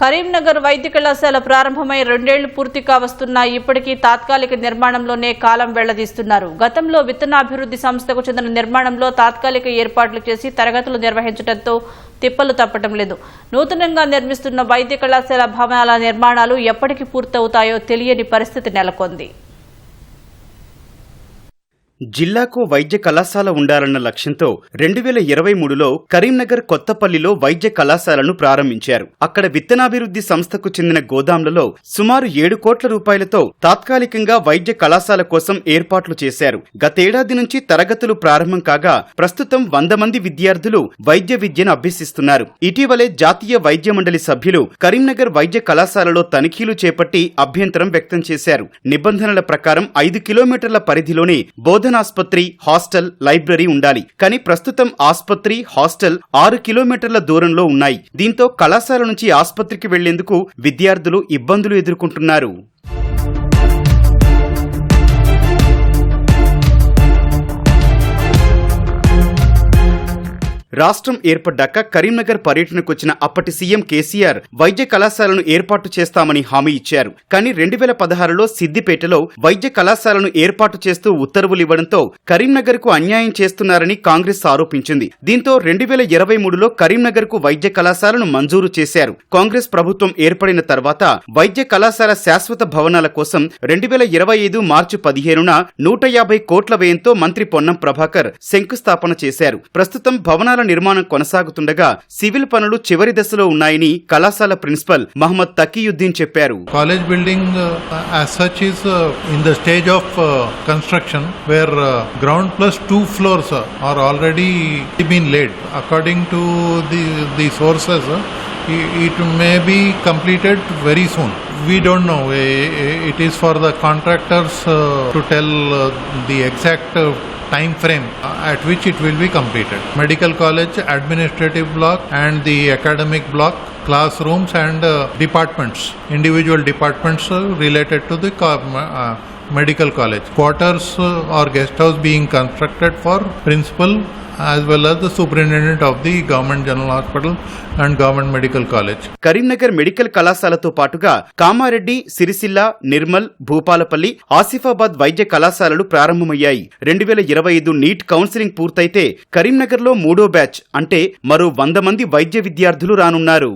కరీంనగర్ వైద్య కళాశాల ప్రారంభమై రెండేళ్ళు పూర్తి కావస్తున్నా ఇప్పటికీ తాత్కాలిక నిర్మాణంలోనే కాలం వెళ్ళదీస్తున్నారు. గతంలో విత్తనాభివృద్ధి సంస్థకు చెందిన నిర్మాణంలో తాత్కాలిక ఏర్పాట్లు చేసి తరగతులు నిర్వహించడంతో తిప్పలు తప్పటం లేదు. నూతనంగా నిర్మిస్తున్న వైద్య కళాశాల భవనాల నిర్మాణాలు ఎప్పటికి పూర్తవుతాయో తెలియని పరిస్థితి నెలకొంది. జిల్లాకు వైద్య కళాశాల ఉండాలన్న లక్ష్యంతో రెండు వేల ఇరవై మూడులో కరీంనగర్ కొత్తపల్లిలో వైద్య కళాశాలను ప్రారంభించారు. అక్కడ విత్తనాభివృద్ధి సంస్థకు చెందిన గోదాంలలో సుమారు ఏడు కోట్ల రూపాయలతో తాత్కాలికంగా వైద్య కళాశాల కోసం ఏర్పాట్లు చేశారు. గతేడాది నుంచి తరగతులు ప్రారంభం కాగా ప్రస్తుతం వంద మంది విద్యార్థులు వైద్య విద్యను అభ్యసిస్తున్నారు. ఇటీవలే జాతీయ వైద్య మండలి సభ్యులు కరీంనగర్ వైద్య కళాశాలలో తనిఖీలు చేపట్టి అభ్యంతరం వ్యక్తం చేశారు. నిబంధనల ప్రకారం ఐదు కిలోమీటర్ల పరిధిలోనే బోధనాస్పత్రి హాస్టల్ లైబ్రరీ ఉండాలి. కానీ ప్రస్తుతం ఆస్పత్రి హాస్టల్ ఆరు కిలోమీటర్ల దూరంలో ఉన్నాయి. దీంతో కళాశాల నుంచి ఆస్పత్రికి వెళ్ళేందుకు విద్యార్థులు ఇబ్బందులు ఎదుర్కొంటున్నారు. రాష్ట్రం ఏర్పడ్డాక కరీంనగర్ పర్యటనకు వచ్చిన అప్పటి సీఎం కేసీఆర్ వైద్య కళాశాలను ఏర్పాటు చేస్తామని హామీ ఇచ్చారు. కానీ రెండు వేల పదహారులో సిద్దిపేటలో వైద్య కళాశాలను ఏర్పాటు చేస్తూ ఉత్తర్వులు ఇవ్వడంతో కరీంనగర్కు అన్యాయం చేస్తున్నారని కాంగ్రెస్ ఆరోపించింది. దీంతో రెండు వేల ఇరవై మూడులో కరీంనగర్కు వైద్య కళాశాలను మంజూరు చేశారు. కాంగ్రెస్ ప్రభుత్వం ఏర్పడిన తర్వాత వైద్య కళాశాల శాశ్వత భవనాల కోసం రెండు వేల ఇరవై ఐదు మార్చి పదిహేనున నూట యాభై కోట్ల వ్యయంతో మంత్రి పొన్నం ప్రభాకర్ శంకుస్థాపన చేశారు. ప్రస్తుతం భవనాల నిర్మాణం కొనసాగుతుండగా సివిల్ పనులు చివరి దశలో ఉన్నాయని కళాశాల ప్రిన్సిపల్ మహమ్మద్ తకీయుద్దీన్ చెప్పారు. College building in the stage of construction where ground plus two floors are already late according to the the sources it may be completed very soon We don't know. Eh, eh, It is for the contractors uh, to tell uh, the exact uh, time frame at which it will be completed. Medical college, administrative block and the academic block, classrooms and departments, individual departments related to the medical college Quarters are guest house being constructed for principal as well as the superintendent of the government general hospital and government medical college Karimnagar medical కళాశాలతో పాటుగా కామారెడ్డి సిరిసిల్ల నిర్మల్ భూపాలపల్లి ఆసిఫాబాద్ వైద్య కళాశాలలు ప్రారంభమయ్యాయి రెండు వేల ఇరవై ఐదు NEET counselling పూర్తయితే కరీంనగర్లో మూడో బ్యాచ్ అంటే మరో వంద మంది వైద్య విద్యార్థులు రానున్నారు